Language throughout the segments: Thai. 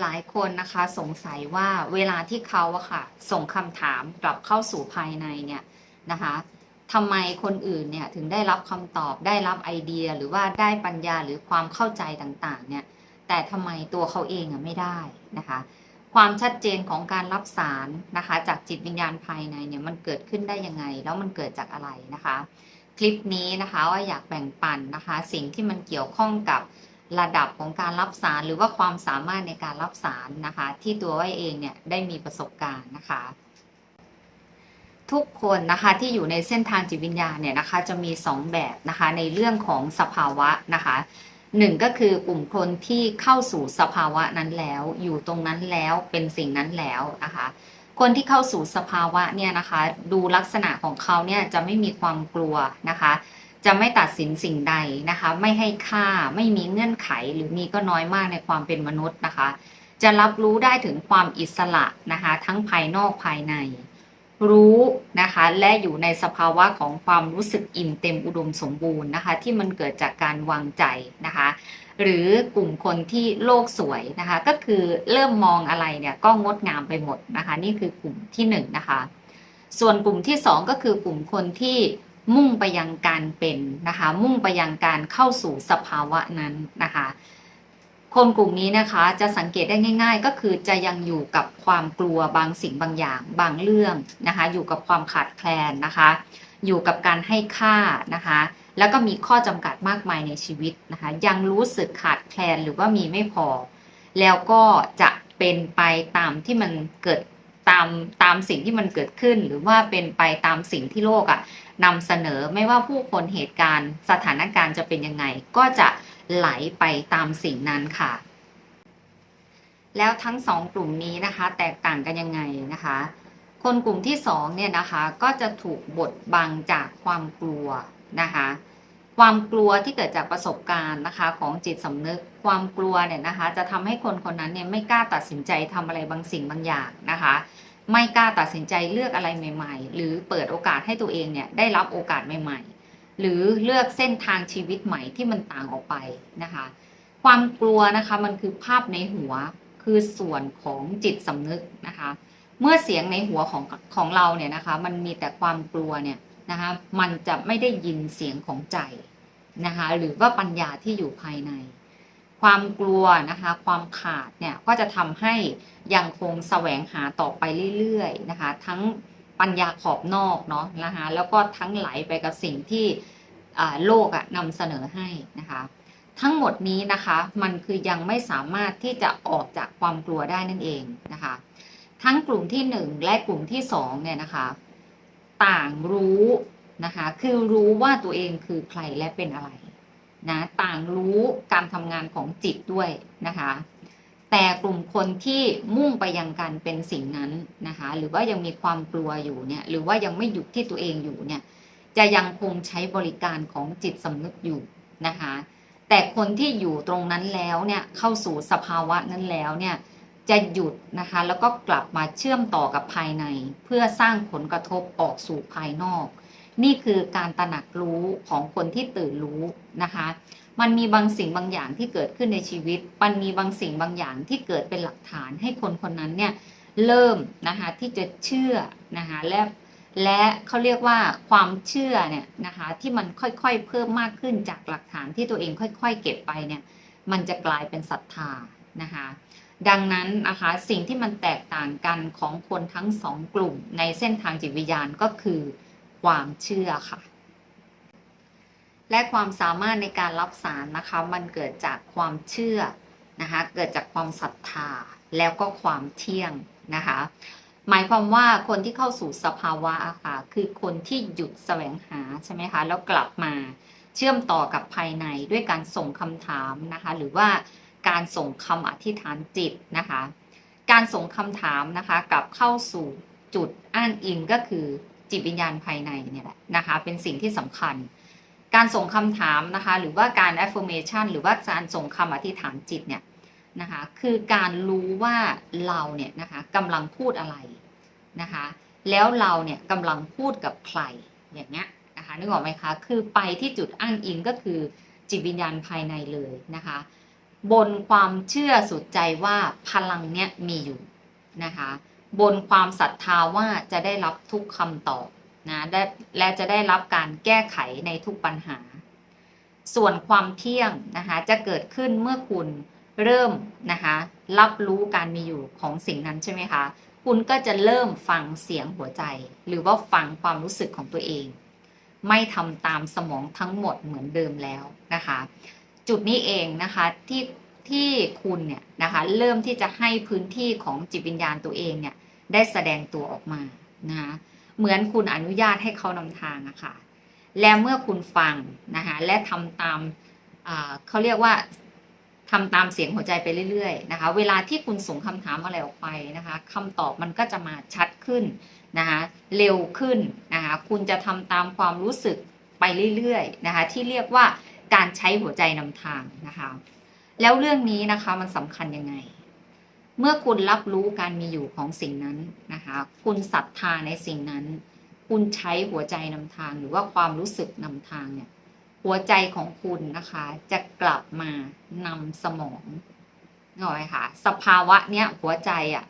หลายคนนะคะสงสัยว่าเวลาที่เขาอะค่ะ ส่งคำถามกลับเข้าสู่ภายในเนี่ยนะคะทำไมคนอื่นเนี่ยถึงได้รับคำตอบได้รับไอเดียหรือว่าได้ปัญญาหรือความเข้าใจต่างๆเนี่ยแต่ทำไมตัวเขาเองอะไม่ได้นะคะ ความชัดเจนของการรับสารนะคะจากจิตวิญญาณภายในเนี่ยมันเกิดขึ้นได้ยังไง แล้วมันเกิดจากอะไรนะคะ คลิปนี้นะคะว่าอยากแบ่งปันนะคะ สิ่งที่มันเกี่ยวข้องกับ ระดับของการรับสารหรือว่าความสามารถในการรับสารนะคะ ที่ตัวไว่าเองเนี่ยได้มีประสบการณ์นะคะ ทุกคนนะคะที่อยู่ในเส้นทางจิตวิญญาณเนี่ยนะคะ จะมี 2 แบบนะคะในเรื่องของสภาวะนะคะหนึ่งก็คือกลุ่มคนที่เข้าสู่สภาวะนั้นแล้ว อยู่ตรงนั้นแล้วเป็นสิ่งนั้นแล้วนะคะ คนที่เข้าสู่สภาวะเนี่ยนะคะ ดูลักษณะของเขาเนี่ยจะไม่มีความกลัวนะคะ จะไม่ตัดสินสิ่งใดนะคะ ไม่ให้ค่าไม่มีเงื่อนไขหรือมีก็น้อยมากในความเป็นมนุษย์นะคะ จะรับรู้ได้ถึงความอิสระนะคะ ทั้งภายนอกภายใน รู้นะคะและอยู่ในสภาวะของความรู้สึกอิ่มเต็มอุดมสมบูรณ์นะคะที่มันเกิดจากการวางใจนะคะหรือกลุ่มคนที่โลกสวยนะคะก็คือเริ่มมองอะไรเนี่ยก็งดงามไปหมดนะคะนี่คือกลุ่มที่หนึ่งนะคะส่วนกลุ่มที่สองก็คือกลุ่มคนที่มุ่งไปยังการเป็นนะคะมุ่งไปยังการเข้าสู่สภาวะนั้นนะคะ คนกลุ่มนี้นะคะจะสังเกตได้ง่าย ๆ ก็คือจะยังอยู่กับความกลัวบางสิ่งบางอย่าง บางเรื่องนะคะ อยู่กับความขาดแคลนนะคะ อยู่กับการให้ค่านะคะ แล้วก็มีข้อจำกัดมากมายในชีวิตนะคะ ยังรู้สึกขาดแคลนหรือว่ามีไม่พอ แล้วก็จะเป็นไปตามที่มันเกิด ตามตามสิ่งที่มันเกิดขึ้น หรือว่าเป็นไปตามสิ่งที่โลกอะ่ะนำเสนอไม่ว่าผู้คนเหตุการณ์สถานการณ์จะเป็นยังไง ก็จะไหลไปตามสิ่งนั้นค่ะ แล้วทั้งสองกลุ่มนี้นะคะ แตกต่างกันยังไงนะคะ คนกลุ่มที่สองเนี่ยนะคะ ก็จะถูกบดบังจากความกลัวนะคะ ความกลัวที่เกิดจากประสบการณ์นะคะ ของจิตสำนึก ความกลัวเนี่ยนะคะ จะทำให้คนคนนั้นเนี่ยไม่กล้าตัดสินใจทำอะไรบางสิ่งบางอย่างนะคะ ไม่กล้าตัดสินใจเลือกอะไรใหม่ ๆ หรือเปิดโอกาสให้ตัวเองเนี่ยได้รับโอกาสใหม่ ๆ หรือเลือกเส้นทางชีวิตใหม่ที่มันต่างออกไปนะคะ ความกลัวนะคะมันคือภาพในหัวคือส่วนของจิตสำนึกนะคะ เมื่อเสียงในหัวของของเราเนี่ยนะคะ มันมีแต่ความกลัวเนี่ยนะคะมันจะไม่ได้ยินเสียงของใจ นะคะหรือว่าปัญญาที่อยู่ภายใน ความกลัวนะคะความขาดเนี่ยก็จะทำให้ยังคงแสวงหาต่อไปเรื่อยๆนะคะทั้งปัญญาขอบนอกเนาะนะคะแล้วก็ทั้งไหลไปกับสิ่งที่โลกอะนำเสนอให้นะคะทั้งหมดนี้นะคะมันคือยังไม่สามารถที่จะออกจากความกลัวได้นั่นเองนะคะทั้งกลุ่มที่ 1 และกลุ่มที่2เนี่ยนะคะต่างรู้ นะคะ คือรู้ว่าตัวเองคือใครและเป็นอะไรนะต่างรู้การทำงานของจิตด้วยนะคะ แต่กลุ่มคนที่มุ่งไปยังการเป็นสิ่งนั้นนะคะ หรือว่ายังมีความกลัวอยู่เนี่ย หรือว่ายังไม่หยุดที่ตัวเองอยู่เนี่ย จะยังคงใช้บริการของจิตสำนึกอยู่นะคะ แต่คนที่อยู่ตรงนั้นแล้วเนี่ยเข้าสู่สภาวะนั้นแล้วเนี่ยจะหยุดนะคะ แล้วก็กลับมาเชื่อมต่อกับภายใน เพื่อสร้างผลกระทบออกสู่ภายนอก นี่คือการตระหนักรู้ของคนที่ตื่นรู้นะคะ มันมีบางสิ่งบางอย่างที่เกิดขึ้นในชีวิต มันมีบางสิ่งบางอย่างที่เกิดเป็นหลักฐานให้คนคนนั้นเนี่ยเริ่มนะคะที่จะเชื่อนะคะและและเขาเรียกว่าความเชื่อเนี่ยนะคะที่มันค่อยๆเพิ่มมากขึ้นจากหลักฐานที่ตัวเองค่อย ๆ เก็บไปเนี่ยมันจะกลายเป็นศรัทธานะคะดังนั้นนะคะสิ่งที่มันแตกต่างกันของคนทั้งสองกลุ่มในเส้นทางจิตวิญญาณก็คือ ความเชื่อค่ะ และความสามารถในการรับสารนะคะ มันเกิดจากความเชื่อนะคะ เกิดจากความศรัทธาแล้วก็ความเที่ยงนะคะ หมายความว่าคนที่เข้าสู่สภาวะค่ะ คือคนที่หยุดแสวงหาใช่ไหมคะ แล้วกลับมาเชื่อมต่อกับภายในด้วยการส่งคำถามนะคะ หรือว่าการส่งคำอธิษฐานจิตนะคะ การส่งคำถามนะคะกลับเข้าสู่จุดอ้างอิงก็คือ จิตวิญญาณภายในเนี่ยแหละนะคะเป็นสิ่งที่สำคัญ การส่งคำถามนะคะหรือว่าการ affirmation หรือว่าการส่งคำอธิษฐานจิตเนี่ยนะคะคือการรู้ว่าเราเนี่ยนะคะกำลังพูดอะไรนะคะแล้วเราเนี่ยกำลังพูดกับใครอย่างเงี้ยนะคะนึกออกไหมคะคือไปที่จุดอ้างอิงก็คือจิตวิญญาณภายในเลยนะคะบนความเชื่อสุดใจว่าพลังเนี้ยมีอยู่นะคะ บนความศรัทธาว่าจะได้รับทุกคำตอบนะและจะได้รับการแก้ไขในทุกปัญหา ส่วนความเที่ยงนะคะจะเกิดขึ้นเมื่อคุณเริ่มนะคะรับรู้การมีอยู่ของสิ่งนั้นใช่ไหมคะคุณก็จะเริ่มฟังเสียงหัวใจ หรือว่าฟังความรู้สึกของตัวเอง ไม่ทำตามสมองทั้งหมดเหมือนเดิมแล้วนะคะ จุดนี้เองนะคะที่ที่คุณเนี่ยนะคะเริ่มที่จะให้พื้นที่ของจิตวิญญาณตัวเองเนี่ย ได้แสดงตัวออกมานะคะเหมือนคุณอนุญาตให้เขานำทางอะค่ะและเมื่อคุณฟังนะคะและทำตามเขาเรียกว่าทำตามเสียงหัวใจไปเรื่อยๆนะคะ เวลาที่คุณส่งคำถามอะไรออกไปนะคะคำตอบมันก็จะมาชัดขึ้นนะคะเร็วขึ้นนะคะคุณจะทำตามความรู้สึกไปเรื่อยๆนะคะที่เรียกว่าการใช้หัวใจนำทางนะคะ แล้วเรื่องนี้นะคะมันสำคัญยังไง เมื่อคุณรับรู้การมีอยู่ของสิ่งนั้นนะคะ คุณศรัทธาในสิ่งนั้น คุณใช้หัวใจนำทางหรือว่าความรู้สึกนำทางเนี่ย หัวใจของคุณนะคะ จะกลับมานำสมองนึกออกไหมคะสภาวะเนี้ยหัวใจอะ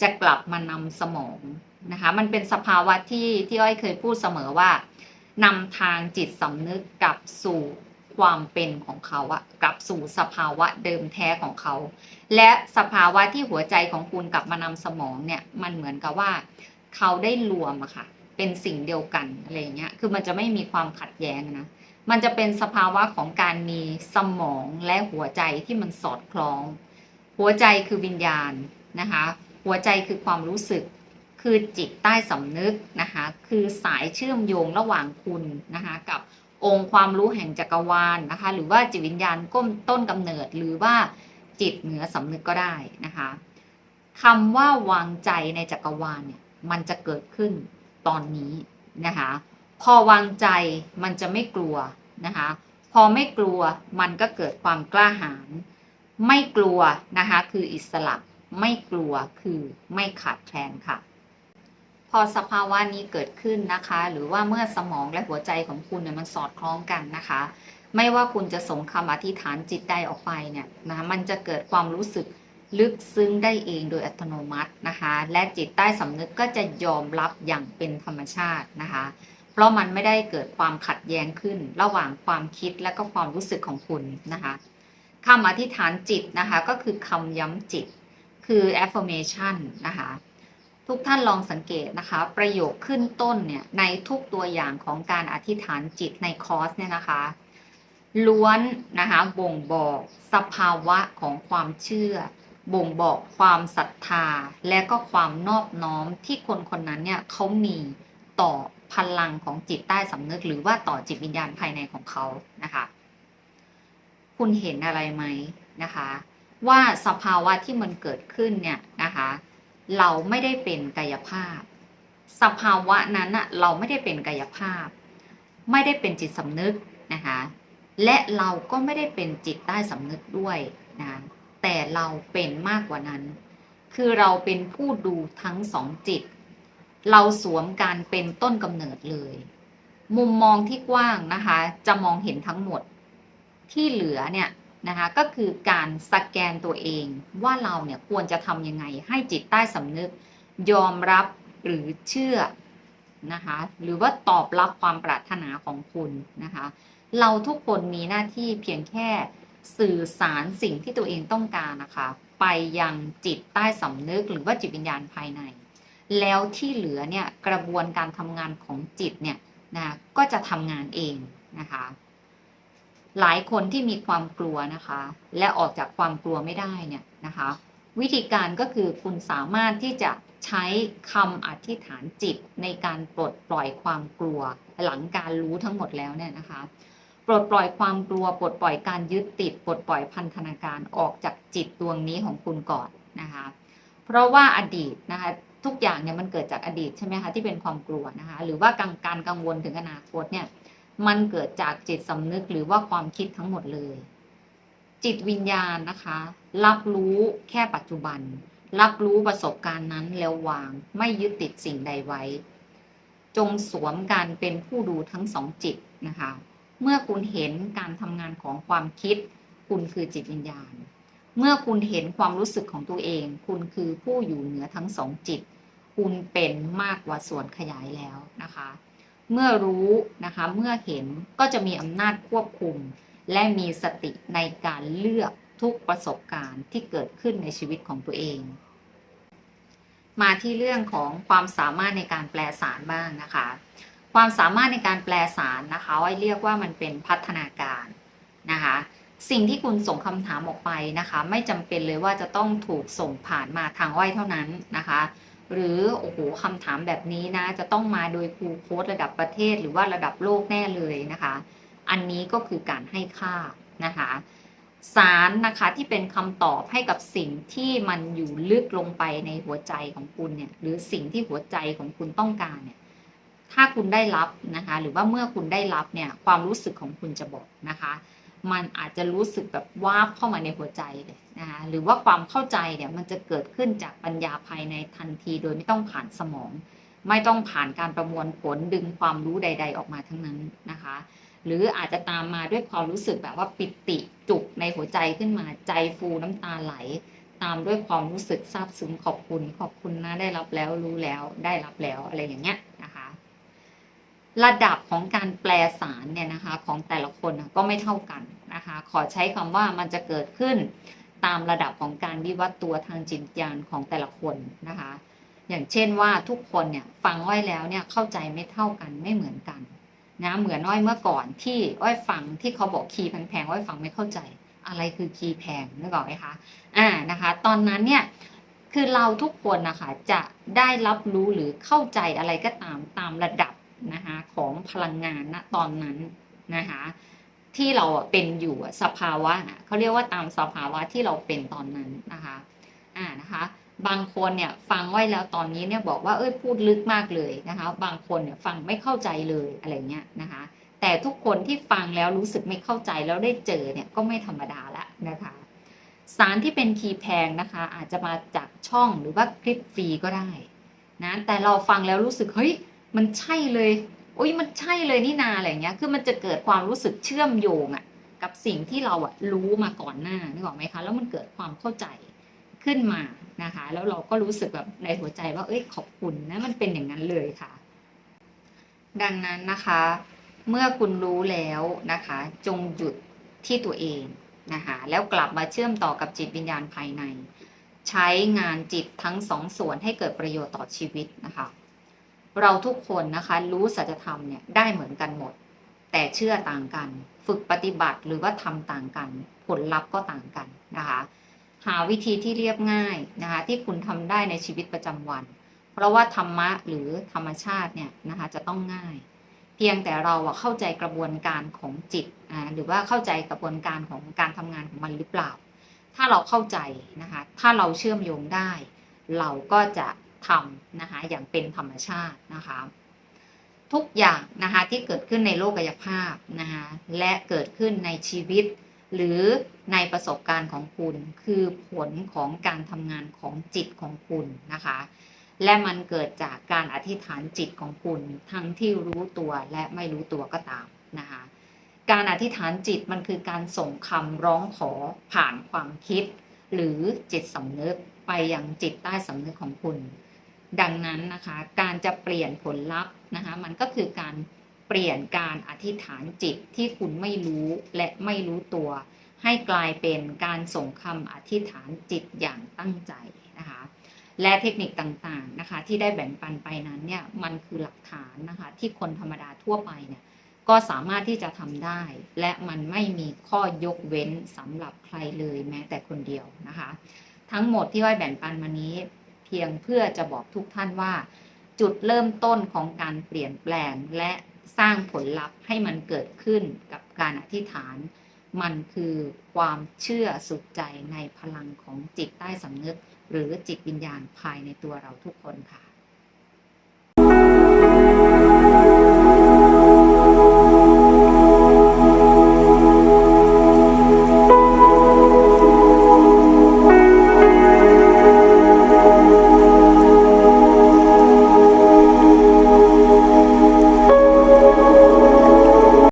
จะกลับมานำสมองนะคะ มันเป็นสภาวะที่ที่อ้อยเคยพูดเสมอว่านำทางจิตสำนึกกลับสู่ ความเป็นของเขาอะกลับสู่สภาวะเดิมแท้ของเขา และสภาวะที่หัวใจของคุณกลับมานำสมองเนี่ยมันเหมือนกับว่า เขาได้รวมอะค่ะ เป็นสิ่งเดียวกันอะไรเงี้ยคือมันจะไม่มีความขัดแย้งนะมันจะเป็นสภาวะของการมีสมองและหัวใจที่มันสอดคล้อง หัวใจคือวิญญาณนะคะ หัวใจคือความรู้สึกคือจิตใต้สำนึกนะคะ คือสายเชื่อมโยงระหว่างคุณนะคะ กับ องค์ความรู้แห่งจักรวาลนะคะ หรือว่าจิตวิญญาณก้มต้นกำเนิด หรือว่าจิตเหนือสำนึกก็ได้นะคะคำว่าวางใจในจักรวาลเนี่ยมันจะเกิดขึ้นตอนนี้นะคะ พอวางใจมันจะไม่กลัวนะคะ พอไม่กลัวมันก็เกิดความกล้าหาญไม่กลัวนะคะ คืออิสระไม่กลัวคือไม่ขาดแคลนค่ะ พอสภาวะนี้เกิดขึ้นนะคะ หรือว่าเมื่อสมองและหัวใจของคุณเนี่ยมันสอดคล้องกันนะคะ ไม่ว่าคุณจะส่งคำอธิษฐานจิตใดออกไปเนี่ยนะมันจะเกิดความรู้สึกลึกซึ้งได้เองโดยอัตโนมัตินะคะ และจิตใต้สำนึกก็จะยอมรับอย่างเป็นธรรมชาตินะคะ เพราะมันไม่ได้เกิดความขัดแย้งขึ้น ระหว่างความคิดและก็ความรู้สึกของคุณนะคะคำอธิษฐานจิตนะคะก็คือคำย้ำจิตคือ affirmation นะคะ ทุกท่านลองสังเกตนะคะ ประโยคขึ้นต้นเนี่ยในทุกตัวอย่างของการอธิษฐานจิตในคอร์สเนี่ยนะคะล้วนนะคะบ่งบอกสภาวะของความเชื่อ บ่งบอกความศรัทธา และก็ความนอบน้อมที่คนคนนั้นเนี่ยเขามีต่อพลังของจิตใต้สำนึก หรือว่าต่อจิตวิญญาณภายในของเขานะคะ คุณเห็นอะไรไหมนะคะ ว่าสภาวะที่มันเกิดขึ้นเนี่ยนะคะ เราไม่ได้เป็นกายภาพ สภาวะนั้นอะเราไม่ได้เป็นกายภาพ ไม่ได้เป็นจิตสำนึกนะคะและเราก็ไม่ได้เป็นจิตใต้สำนึกด้วยนะแต่เราเป็นมากกว่านั้น คือเราเป็นผู้ดูทั้งสองจิต เราสวมการเป็นต้นกำเนิดเลย มุมมองที่กว้างนะคะ จะมองเห็นทั้งหมดที่เหลือเนี่ย นะคะก็คือการสแกนตัวเองว่าเราเนี่ยควรจะทำยังไงให้จิตใต้สำนึก ยอมรับหรือเชื่อนะคะหรือว่าตอบรับความปรารถนาของคุณนะคะ เราทุกคนมีหน้าที่เพียงแค่สื่อสารสิ่งที่ตัวเองต้องการนะคะ ไปยังจิตใต้สำนึกหรือว่าจิตวิญญาณภายใน แล้วที่เหลือเนี่ยกระบวนการทำงานของจิตเนี่ยนะก็จะทำงานเองนะคะ หลายคนที่มีความกลัวนะคะ และออกจากความกลัวไม่ได้เนี่ยนะคะ วิธีการก็คือคุณสามารถที่จะใช้คำอธิษฐานจิตในการปลดปล่อยความกลัว หลังการรู้ทั้งหมดแล้วเนี่ยนะคะปลดปล่อยความกลัวปลดปล่อยการยึดติดปลดปล่อยพันธนาการออกจากจิตดวงนี้ของคุณก่อนนะคะเพราะว่าอดีตนะคะทุกอย่างเนี่ยมันเกิดจากอดีตใช่ไหมคะที่เป็นความกลัวนะคะหรือว่าการกังวลถึงอนาคตเนี่ย มันเกิดจากจิตสำนึกหรือว่าความคิดทั้งหมดเลย จิตวิญญาณนะคะ รับรู้แค่ปัจจุบัน รับรู้ประสบการณ์นั้นแล้ววาง ไม่ยึดติดสิ่งใดไว้ จงสวมการเป็นผู้ดูทั้งสองจิตนะคะ เมื่อคุณเห็นการทำงานของความคิด คุณคือจิตวิญญาณ เมื่อคุณเห็นความรู้สึกของตัวเอง คุณคือผู้อยู่เหนือทั้งสองจิต คุณเป็นมากกว่าส่วนขยายแล้วนะคะ เมื่อรู้นะคะ เมื่อเห็นก็จะมีอำนาจควบคุม และมีสติในการเลือกทุกประสบการณ์ที่เกิดขึ้นในชีวิตของตัวเอง มาที่เรื่องของความสามารถในการแปลสารบ้างนะคะ ความสามารถในการแปลสารนะคะไว้เรียกว่ามันเป็นพัฒนาการนะคะสิ่งที่คุณส่งคำถามออกไปนะคะ ไม่จำเป็นเลยว่าจะต้องถูกส่งผ่านมาทางไหวเท่านั้นนะคะ หรือโอ้โหคำถามแบบนี้นะ จะต้องมาโดยครูโค้ดระดับประเทศหรือว่าระดับโลกแน่เลยนะคะ อันนี้ก็คือการให้ค่านะคะสารนะคะที่เป็นคำตอบให้กับสิ่งที่มันอยู่ลึกลงไปในหัวใจของคุณเนี่ยหรือสิ่งที่หัวใจของคุณต้องการเนี่ยถ้าคุณได้รับนะคะ หรือว่าเมื่อคุณได้รับเนี่ยความรู้สึกของคุณจะบอกนะคะ มันอาจจะรู้สึกแบบวาบเข้ามาในหัวใจนะคะหรือว่าความเข้าใจเนี่ยมันจะเกิดขึ้นจากปัญญาภายในทันที โดยไม่ต้องผ่านสมอง ไม่ต้องผ่านการประมวลผลดึงความรู้ใด ๆ ออกมาทั้งนั้นนะคะ หรืออาจจะตามมาด้วยความรู้สึกแบบว่าปิติจุกในหัวใจขึ้นมาใจฟูน้ำตาไหล ตามด้วยความรู้สึกซาบซึ้งขอบคุณ ขอบคุณนะได้รับแล้วรู้แล้วได้รับแล้วอะไรอย่างเงี้ย ระดับของการแปลสารเนี่ยนะคะของแต่ละคนก็ไม่เท่ากันนะคะ ขอใช้คำว่ามันจะเกิดขึ้นตามระดับของการวิวัฒน์ตัวทางจิตญาณของแต่ละคนนะคะ อย่างเช่นว่าทุกคนเนี่ยฟังไว้แล้วเนี่ยเข้าใจไม่เท่ากันไม่เหมือนกันนะเหมือนอ้อยเมื่อก่อนที่อ้อยฟังที่เขาบอกคีย์แพงๆอ้อยฟังไม่เข้าใจ อะไรคือคีย์แพงนึกออกไหมคะอ่านะคะ ตอนนั้นเนี่ยคือเราทุกคนนะคะจะได้รับรู้หรือเข้าใจอะไรก็ตามตามระดับ นะคะของพลังงานณตอนนั้นนะคะที่เราเป็นอยู่สภาวะเขาเรียกว่าตามสภาวะที่เราเป็นตอนนั้นนะคะอ่านะคะบางคนเนี่ยฟังไว้แล้วตอนนี้เนี่ยบอกว่าเอ้ยพูดลึกมากเลยนะคะ บางคนเนี่ยฟังไม่เข้าใจเลยอะไรเงี้ยนะคะแต่ทุกคนที่ฟังแล้วรู้สึกไม่เข้าใจแล้วได้เจอเนี่ยก็ไม่ธรรมดาละนะคะสารที่เป็นคีย์แพงนะคะ อาจจะมาจากช่องหรือว่าคลิปฟรีก็ได้นะแต่เราฟังแล้วรู้สึกเฮ้ย มันใช่เลยโอ้ยมันใช่เลยนี่นาอะไรเงี้ย คือมันจะเกิดความรู้สึกเชื่อมโยงอะกับสิ่งที่เราอะรู้มาก่อนหน้านึกออกไหมคะแล้วมันเกิดความเข้าใจขึ้นมานะคะ แล้วเราก็รู้สึกแบบในหัวใจว่า เอ้ยขอบคุณนะมันเป็นอย่างนั้นเลยค่ะ ดังนั้นนะคะ เมื่อคุณรู้แล้วนะคะ จงหยุดที่ตัวเองนะคะแล้วกลับมาเชื่อมต่อกับจิตวิญญาณภายใน ใช้งานจิตทั้งสองส่วนให้เกิดประโยชน์ต่อชีวิตนะคะ เราทุกคนนะคะรู้สัจธรรมเนี่ยได้เหมือนกันหมด แต่เชื่อต่างกัน ฝึกปฏิบัติหรือว่าทำต่างกัน ผลลัพธ์ก็ต่างกันนะคะ หาวิธีที่เรียบง่ายนะคะที่คุณทำได้ในชีวิตประจำวัน เพราะว่าธรรมะหรือธรรมชาติเนี่ยนะคะจะต้องง่าย เพียงแต่เราเข้าใจกระบวนการของจิตอ่าหรือว่าเข้าใจกระบวนการของการทำงานของมันหรือเปล่า ถ้าเราเข้าใจนะคะถ้าเราเชื่อมโยงได้ เราก็จะ ทำนะคะอย่างเป็นธรรมชาตินะคะทุกอย่างนะคะที่เกิดขึ้นในโลกกายภาพนะคะและเกิดขึ้นในชีวิต หรือในประสบการณ์ของคุณ คือผลของการทำงานของจิตของคุณนะคะ และมันเกิดจากการอธิษฐานจิตของคุณ ทั้งที่รู้ตัวและไม่รู้ตัวก็ตามนะคะการอธิษฐานจิตมันคือการส่งคำร้องขอผ่านความคิด หรือจิตสำนึกไปยังจิตใต้สำนึกของคุณ ดังนั้นนะคะการจะเปลี่ยนผลลัพธ์นะคะมันก็คือการเปลี่ยนการอธิษฐานจิตที่คุณไม่รู้และไม่รู้ตัว ให้กลายเป็นการส่งคำอธิษฐานจิตอย่างตั้งใจนะคะและเทคนิคต่างๆนะคะที่ได้แบ่งปันไปนั้นเนี่ยมันคือหลักฐานนะคะที่คนธรรมดาทั่วไปเนี่ยก็สามารถที่จะทำได้ และมันไม่มีข้อยกเว้นสำหรับใครเลยแม้แต่คนเดียวนะคะ ทั้งหมดที่อ้อยแบ่งปันมานี้ เพียงเพื่อจะบอกทุกท่านว่า จุดเริ่มต้นของการเปลี่ยนแปลงและสร้างผลลัพธ์ให้มันเกิดขึ้นกับการอธิษฐาน มันคือความเชื่อสุดใจในพลังของจิตใต้สำนึก หรือจิตวิญญาณภายในตัวเราทุกคนค่ะ